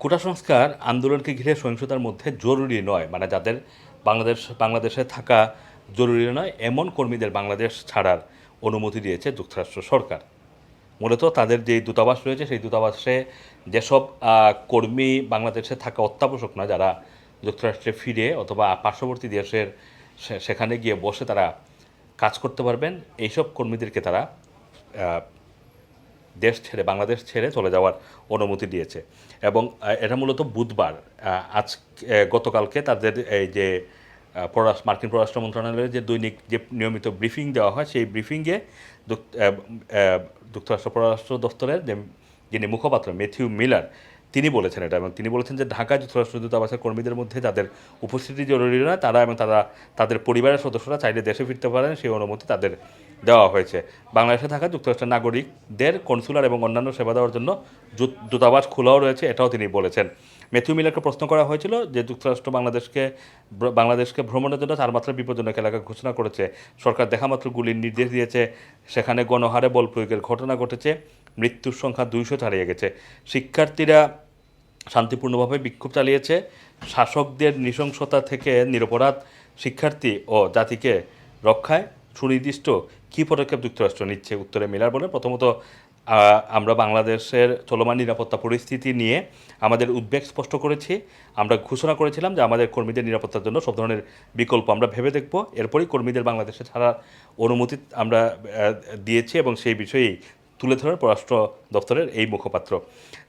কোটা সংস্কার আন্দোলনকে ঘিরে সহিংসতার মধ্যে জরুরি নয় মানে যাদের বাংলাদেশ, বাংলাদেশে থাকা জরুরি নয়, এমন কর্মীদের বাংলাদেশ ছাড়ার অনুমতি দিয়েছে যুক্তরাষ্ট্র সরকার। মূলত তাদের যে দূতাবাস রয়েছে, সেই দূতাবাসে যেসব কর্মী বাংলাদেশে থাকা অত্যাবশ্যক নয়, যারা যুক্তরাষ্ট্রে ফিরে অথবা পার্শ্ববর্তী দেশের সেখানে গিয়ে বসে তারা কাজ করতে পারবেন, এইসব কর্মীদেরকে তারা দেশ ছেড়ে, বাংলাদেশ ছেড়ে চলে যাওয়ার অনুমতি দিয়েছে। এবং এটা মূলত বুধবার আজ গতকালকে তাদের এই যে পররাষ্ট্র, মার্কিন পররাষ্ট্র মন্ত্রণালয়ের যে দৈনিক যে নিয়মিত ব্রিফিং দেওয়া হয়, সেই ব্রিফিংয়ে যুক্তরাষ্ট্র পররাষ্ট্র দপ্তরের যে, যিনি মুখপাত্র মেথিউ মিলার, তিনি বলেছেন এটা। এবং তিনি বলেছেন যে ঢাকা যুক্তরাষ্ট্র দূতাবাসের কর্মীদের মধ্যে যাদের উপস্থিতি জরুরি নয়। তারা এবং তারা, তাদের পরিবারের সদস্যরা চাইলে দেশে ফিরতে পারেন। সেই অনুমতি তাদের দেওয়া হয়েছে। বাংলাদেশে থাকা যুক্তরাষ্ট্রের নাগরিকদের কনসুলার এবং অন্যান্য সেবা দেওয়ার জন্য দূতাবাস খোলাও রয়েছে, এটাও তিনি বলেছেন। ম্যাথিউ মিলারকে প্রশ্ন করা হয়েছিল যে যুক্তরাষ্ট্র বাংলাদেশকে বাংলাদেশকে ভ্রমণের জন্য চার মাত্রা বিপজ্জনক এলাকা ঘোষণা করেছে। সরকার দেখামাত্র গুলির নির্দেশ দিয়েছে, সেখানে গণহারে বল প্রয়োগের ঘটনা ঘটেছে, মৃত্যুর সংখ্যা দুইশো ছাড়িয়ে গেছে। শিক্ষার্থীরা শান্তিপূর্ণভাবে বিক্ষোভ চালিয়েছে। শাসকদের নৃশংসতা থেকে নিরপরাধ শিক্ষার্থী ও জাতিকে রক্ষায় সুনির্দিষ্ট কী পদক্ষেপ যুক্তরাষ্ট্র নিচ্ছে? উত্তরে মেলার বলে প্রথমত আমরা বাংলাদেশের চলমান নিরাপত্তা পরিস্থিতি নিয়ে আমাদের উদ্বেগ স্পষ্ট করেছি। আমরা ঘোষণা করেছিলাম যে আমাদের কর্মীদের নিরাপত্তার জন্য সব ধরনের বিকল্প আমরা ভেবে দেখব। এরপরই কর্মীদের বাংলাদেশে ছাড়ার অনুমতি আমরা দিয়েছি এবং সেই বিষয়েই তুলে ধরেন পররাষ্ট্র দপ্তরের এই মুখপাত্র।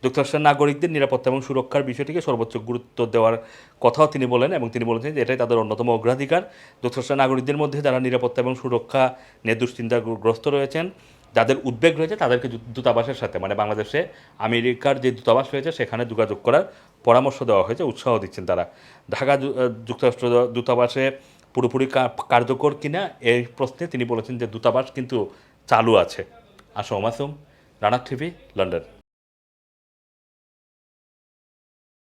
যুক্তরাষ্ট্রের নাগরিকদের নিরাপত্তা এবং সুরক্ষার বিষয়টিকে সর্বোচ্চ গুরুত্ব দেওয়ার কথাও তিনি বলেন এবং তিনি বলেছেন যে এটাই তাদের অন্যতম অগ্রাধিকার। যুক্তরাষ্ট্রের নাগরিকদের মধ্যে যারা নিরাপত্তা এবং সুরক্ষা নিয়ে দুশ্চিন্তাগ্রস্ত রয়েছেন, যাদের উদ্বেগ রয়েছে তাদেরকে দূতাবাসের সাথে মানে বাংলাদেশে আমেরিকার যে দূতাবাস রয়েছে সেখানে যোগাযোগ করার পরামর্শ দেওয়া হয়েছে, উৎসাহ দিচ্ছেন তারা। ঢাকা যুক্তরাষ্ট্র দূতাবাসে পুরোপুরি কার্যকর কিনা এই প্রশ্নে তিনি বলেছেন যে দূতাবাস কিন্তু চালু আছে। আসো মাসুম রানা টিভি লন্ডন।